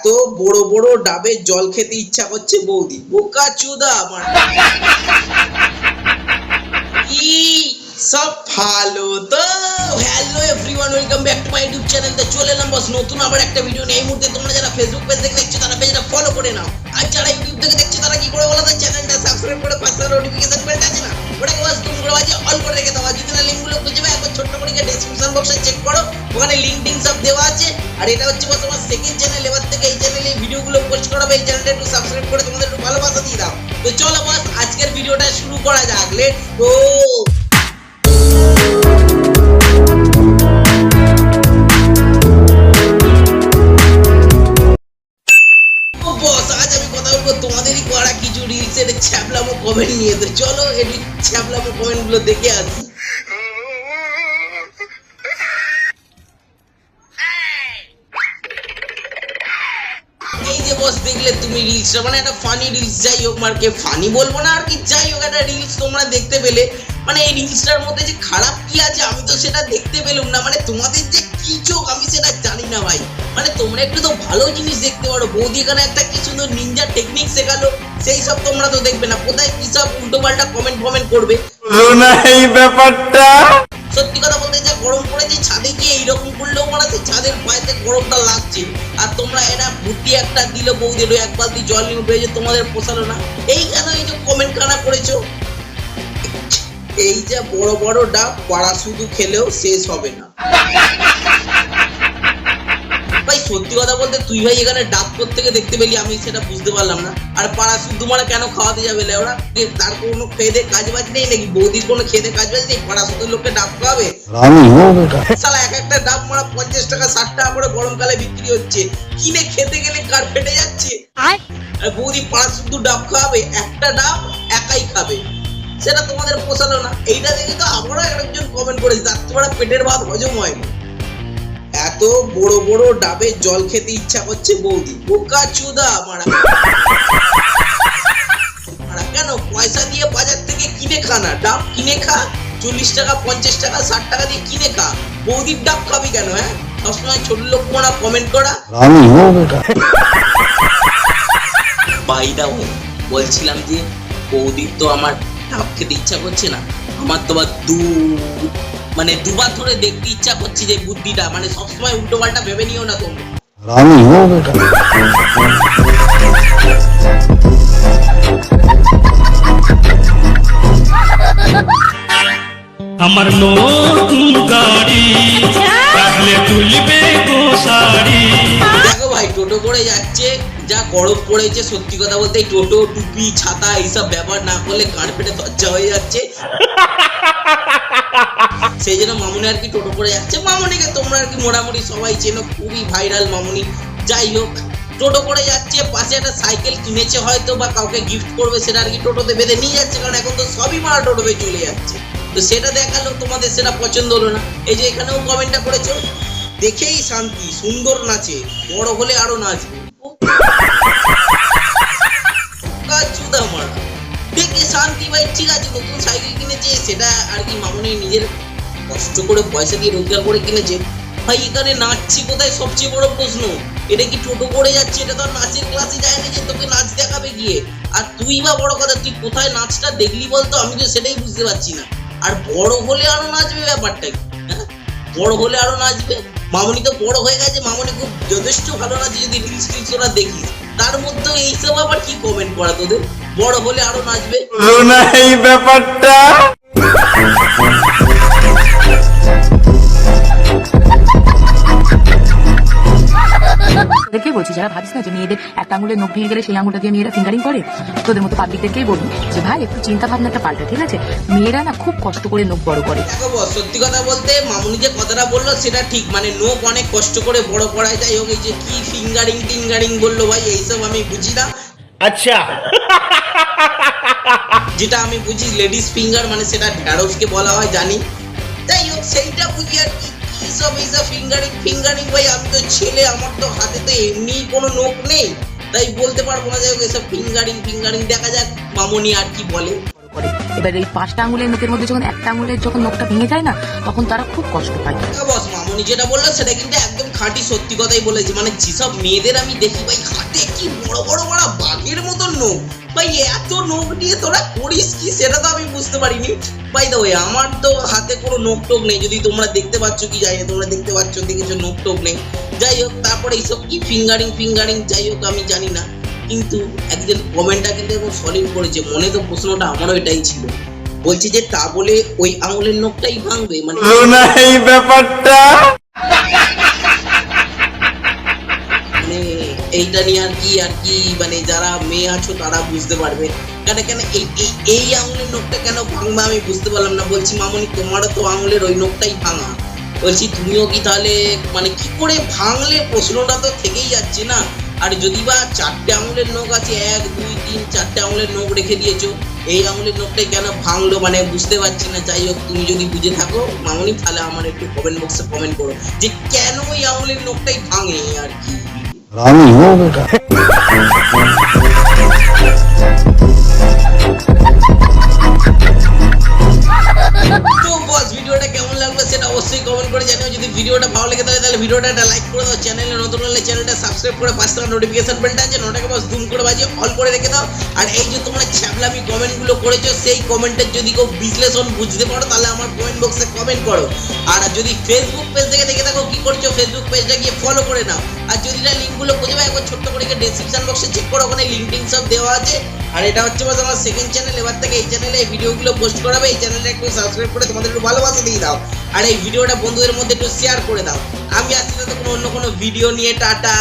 এত বড় বড় ডাবের জল খেতে ইচ্ছা করছে বৌদি। বোকা চুদা আমার সব ভালো তো। Hello everyone welcome back to my YouTube channel চলে এলাম বস নতুন আবার একটা ভিডিও নিয়ে। এই মুহূর্তে তোমরা যারা ফেসবুক পেজ দেখছ, তারা পেজটা ফলো করে নাও। আর যারা ইউটিউব থেকে দেখছ, তারা কি করে বলো চ্যানেলটা সাবস্ক্রাইব করে পাশে নোটিফিকেশন আছে না? তুমি করে বাজে করে রেখে দাও। যদি না লিঙ্কগুলো খুঁজে পাবে একবার ছোট্ট করে ডেসক্রিপশন বক্সে চেক করো। ওখানে লিঙ্ক সব দেওয়া আছে। আর এটা হচ্ছে বস আমার সেকেন্ড চ্যানেল এবার এই এই ভিডিওগুলো পোস্ট করাবে এই চ্যানেলটা একটু সাবস্ক্রাইব করে তোমাদের একটু ভালোবাসা দিয়ে দাও। তো চলো বস, আজকের ভিডিওটা শুরু করা যাক। লেটস গো তোমাদেরই করা কমেন্ট নিয়ে। তো চলো একটু ছ্যাবলামো কমেন্টগুলো দেখে আসি। এই যে বস দেখলে তুমি মানে একটা ফানি রিলস যাই হোক ফানি বলব না আর কি, যাই হোক, একটা রিলস তোমরা দেখতে পেলে। মানে এই রিলসটার মধ্যে যে খারাপ কি আছে, আমি তো সেটা দেখতে না। মানে তোমাদের যে কি চোখ, আমি সেটা জানি না ভাই। মানে তোমরা একটু তো ভালো জিনিস দেখতে পারো। বৌদি এখানে একটা কি সুন্দর নিনজা টেকনিক শেখালো, সেই সব তোমরা তো দেখবে না। কোথায় কি সব উল্টো পাল্টা কমেন্ট ফমেন্ট করবে? ব্যাপারটা সত্যি কথা বলতে যে গরম পড়েছে, ছাদে গিয়ে এইরকম করলেও সেই ছাদের পায়েতে গরমটা লাগছে। আর তোমরা এরা ভুটি একটা দিল বউ দিল এক বালতি জল নিয়ে উঠে তোমাদের পোষালো না? এই কেন এই যে কমেন্ট কানা করেছ? এই যে বড় বড় ডাব, পাড়া শুধু খেলেও শেষ হবে না। সত্যি কথা বলতে তুই ভাই এখানে ডাব থেকে দেখতে পেলি আমি সেটা বুঝতে পারলাম না। আর পাড়া শুদ্ধ মারা কেন খাওয়াতে যাবে ওরা তার কোনো খেয়ে কাজ বাজ নেই নাকি? বৌদির কোনো খেতে কাজ বাজ নেই? পাড়া শুদ্ধ লোককে ডাব খাওয়াবে? সালা এক একটা ডাব মারা পঞ্চাশ টাকা ষাট টাকা করে গরমকালে বিক্রি হচ্ছে। কিনে খেতে গেলে কার ফেটে যাচ্ছে? আর বৌদি পাঁচ শুধু ডাব খাওয়াবে একটা ডাব একাই খাবে। সেটা তোমাদের পোষালো না। এইটা দেখে তো আমারও একজন কমেন্ট করেছে তার তোমার পেটের ভাত হজম হয়নি এত বড় বড় ডাবের জল খেতে ইচ্ছা করছে বৌদি। বোকা চুদা মারা। মারা কেন? পয়সা দিয়ে বাজার থেকে কিনে খা না। ডাব কিনে খা চল্লিশ টাকা পঞ্চাশ টাকা ষাট টাকা দিয়ে কিনে খা। বৌদির ডাব খাবি কেন হ্যাঁ? সবসময় ছোট লোক মোড়া কমেন্ট করা। বেটা। বলছিলাম যে বৌদির তো আমার ডাব খেতে ইচ্ছা করছে না। আমার তো আবার দু মানে দুবার ধরে দেখতে ইচ্ছা করছে যে বুদ্ধিটা মানে সবসময় উল্টো পাল্টা ভেবে নিও না তোমরা। আমার নতুন গাড়ি রাখলে তুলবে গো শাড়ি। দেখো ভাই টোটো করে যাচ্ছে যা গরম পড়েছে সত্যি কথা বলতে টোটো টুপি ছাতা এইসব ব্যবহার না করলে কান পেটে দরজা হয়ে যাচ্ছে। সেই জন্য মামুনি আর কি টোটো করে যাচ্ছে। মামুনিকে তোমরা আর কি মোটামুটি সবাই চেনো, খুবই ভাইরাল মামুনি। যাই হোক, টোটো করে যাচ্ছে, পাশে একটা সাইকেল কিনেছে হয়তো বা কাউকে গিফট করবে, সেটা আর কি টোটোতে বেঁধে নিয়ে যাচ্ছে, কারণ এখন তো সবই মারা টোটোতে চলে যাচ্ছে। তো সেটা দেখাল, তোমাদের সেটা পছন্দ হলো না। এই যে এখানেও কমেন্টটা করেছ, দেখেই শান্তি, সুন্দর নাচে, বড় হলে আরও নাচবে। শান্তি ভাই, ঠিক আছে, নতুন সাইকেল কিনেছে, সেটা আর কি মামনি নিজের কষ্ট করে পয়সা দিয়ে রোজগার করে কিনেছে। ভাই, এখানে নাচছি কোথায়? সবচেয়ে বড় প্রশ্ন, এটা কি টোটো করে যাচ্ছে? এটা তো নাচের ক্লাসে যায় না যে তোকে নাচ দেখাবে গিয়ে। আর তুই বা বড় কথা, তুই কোথায় নাচটা দেখলি বলতো? আমি তো সেটাই বুঝতে পারছি না। আর বড় হলে আরও নাচবে ব্যাপারটা কি? হ্যাঁ? বড় হলে আরও নাচবে। মামনি তো বড় হয়ে গেছে, মামনি খুব যথেষ্ট ভালো নাচে, যদি রিলস টিলস ওরা দেখিস। তার মধ্যে এইসব আবার কি কমেন্ট করা তোদের? বড় হলে আরও নাচবে। এই ব্যাপারটা তোদেরকেই বলছি যারা ভাবিস না যে মেয়েদের একটা আঙুলের নখ ভেঙে গেলে সেই আঙুলটা দিয়ে মেয়েরা ফিঙ্গারিং করে? তোদের মতো পাবলিকদেরকেই বলব যে ভাই একটু চিন্তা ভাবনাটা পাল্টা ঠিক আছে? মেয়েরা না খুব কষ্ট করে নখ বড় করে। সত্যি কথা বলতে মামুনি যে কথাটা বলল সেটা ঠিক। মানে নোক অনেক কষ্ট করে বড় করায়। যাই হোক এই যে কি ফিঙ্গারিং টিঙ্গারিং বলল ভাই এইসব আমি বুঝি না। আচ্ছা। যেটা আমি বুঝি লেডিস ফিঙ্গার মানে সেটা ঢ্যাঁড়সকে বলা হয় জানি। যাই হোক সেইটা বুঝি আর কি। কি সব এইসব ফিঙ্গারিং ফিঙ্গারিং ভাই, আমি তো ছেলে, আমার তো হাতে তো এমনি কোনো নোক নেই। তাই বলতে পারব না হোক এসব ফিঙ্গারিং ফিঙ্গারিং দেখা যাক, মামনি আর কি বলে। করে। এবার এই পাঁচটা আঙুলের নখের মধ্যে যখন একটা আঙুলের যখন নখটা ভেঙে যায় না, তখন তারা খুব কষ্ট পায়। বস, মামনি যেটা বলল, সেটা কিন্তু একদম খাঁটি সত্যি কথাই বলেছে। মানে যেসব মেয়েদের আমি দেখি, ভাই, হাতে কি বড় বড় বড় বাঘের মতন নখ। ভাই, এত নখ নিয়ে তোরা করিস কি, সেটা তো আমি বুঝতে পারিনি। ভাই দা ওই আমার তো হাতে কোনো নখ টোক নেই। যদি তোমরা দেখতে পাচ্ছ কি, যাই তোমরা দেখতে পাচ্ছ, দেখেছ নখ টোক নেই। যাই হোক, তারপরে এইসব কি ফিঙ্গারিং ফিঙ্গারিং যাই হোক, আমি জানি না। কিন্তু একজন কমেন্টটা কিন্তু এবং সলিড করেছে। মনে তো প্রশ্নটা আমারও এটাই ছিল। বলছে যে তা বলে ওই আঙুলের নখটাই ভাঙবে মানে এই ব্যাপারটা? মানে এইটা নিয়ে আর কি আর কি মানে যারা মেয়ে আছো তারা বুঝতে পারবে। কেন কেন এই এই এই আঙুলের নখটা কেন ভাঙবে আমি বুঝতে পারলাম না। বলছি মামনি তোমারও তো আঙুলের ওই নখটাই ভাঙা। বলছি তুমিও কি তাহলে মানে কি করে ভাঙলে? প্রশ্নটা তো থেকেই যাচ্ছে না। আর যদি বা চারটে আঙুলের নখ আছে এক দুই তিন চারটে আঙুলের নখ রেখে দিয়েছ এই আঙুলের নখটাই কেন ভাঙলো মানে বুঝতে পারছি না যাই হোক তুমি যদি বুঝে থাকো মামনি তাহলে আমার একটু কমেন্ট বক্সে কমেন্ট করো যে কেন ওই আঙুলের নখটাই ভাঙে আর কি? করে পাশে থাকা নোটিফিকেশন বেলটা আছে, নোটাকে বস জুম করে বাজিয়ে অল করে রেখে দাও। আর এই যে তোমরা ছ্যাবলামি কমেন্টগুলো করেছ, সেই কমেন্টের যদি কেউ বিশ্লেষণ বুঝতে পারো, তাহলে আমার কমেন্ট বক্সে কমেন্ট করো। আর যদি ফেসবুক পেজ থেকে দেখে থাকো কি করছ ফেসবুক পেজটা গিয়ে ফলো করে নাও। আর যদি না লিঙ্কগুলো খুঁজে পাই একবার ছোট্ট করে ডেসক্রিপশন বক্সে চেক করো, ওখানে লিঙ্ক সব দেওয়া আছে। আর এটা হচ্ছে বস আমার সেকেন্ড চ্যানেল এবার থেকে এই চ্যানেলে এই ভিডিওগুলো পোস্ট করাবে, এই চ্যানেলে একটু সাবস্ক্রাইব করে তোমাদের একটু ভালোবাসা দিয়ে দাও। আর এই ভিডিওটা বন্ধুদের মধ্যে একটু শেয়ার করে দাও। আমি আসছি ততক্ষণ অন্য কোনো ভিডিও নিয়ে, টাটা।